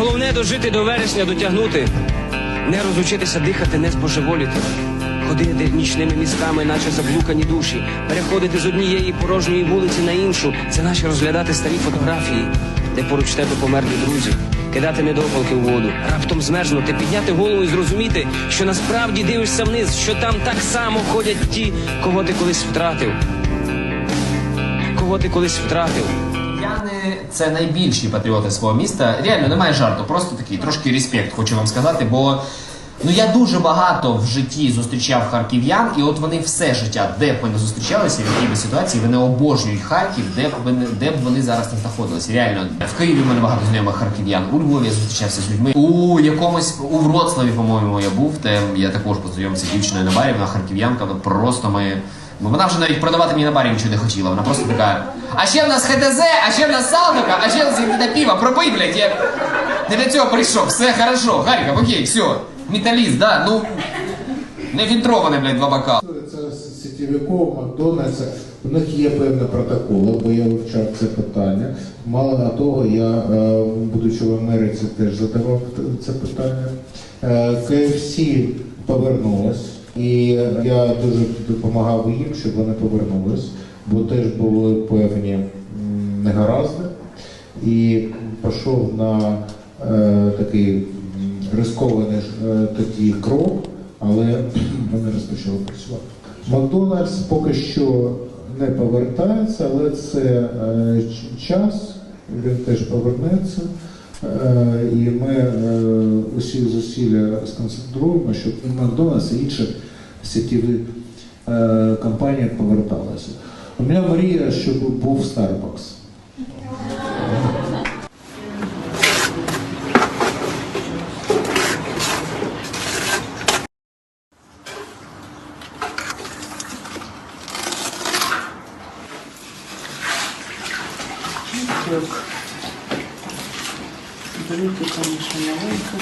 Головне дожити до вересня, дотягнути, не розучитися дихати, не збожеволіти. Ходити нічними містами, наче заблукані душі, переходити з однієї порожньої вулиці на іншу, це наче розглядати старі фотографії, де поруч тебе померлі друзі, кидати недопалки в воду, раптом змерзнути, підняти голову і зрозуміти, що насправді дивишся вниз, що там так само ходять ті, кого ти колись втратив. Кого ти колись втратив. Київляни це найбільші патріоти свого міста. Реально немає жарту, просто такий трошки респект, хочу вам сказати, бо. Ну я дуже багато в житті зустрічав харків'ян, і от вони все життя, де б вони зустрічалися, в якій би ситуації, вони обожнюють Харків, де б вони де б вони зараз не знаходилися. Реально в Києві в мене багато знайомих харків'ян. У Львові я зустрічався з людьми. У якомусь у Вроцлаві, по-моєму, я був. Де я також познайомився з дівчиною на барі, вона харків'янка, просто ми. Бо вона вже навіть продавати мені на барі нічого не хотіла. Вона просто така. А ще в нас ХТЗ, а ще в нас Салтовка, а ще в нас якісь пиво, пропий, блядь, я не для цього прийшов. Все хорошо, Харків, окей, все. Металіст, да, ну не фільтроване, блядь, два бокала. Це з сітєвиком Макдональдса. У них є певні протоколи, бо я вивчав це питання. Мало на того, я, е, будучи в Америці, теж задавав це питання. Е, KFC повернулось, і я дуже допомагав їм, щоб вони повернулись, бо теж були певні негаразди. І пішов на е, такий рискований е, тоді крок, але вони розпочали працювати. Макдональдс поки що не повертається, але це е, час, він теж повернеться. Е, і ми е, усі зусилля сконцентруємо, щоб Макдональдс і інші сітєві е, компанії поверталися. У мене мрія, щоб був Starbucks. Брюки, конечно, маленько.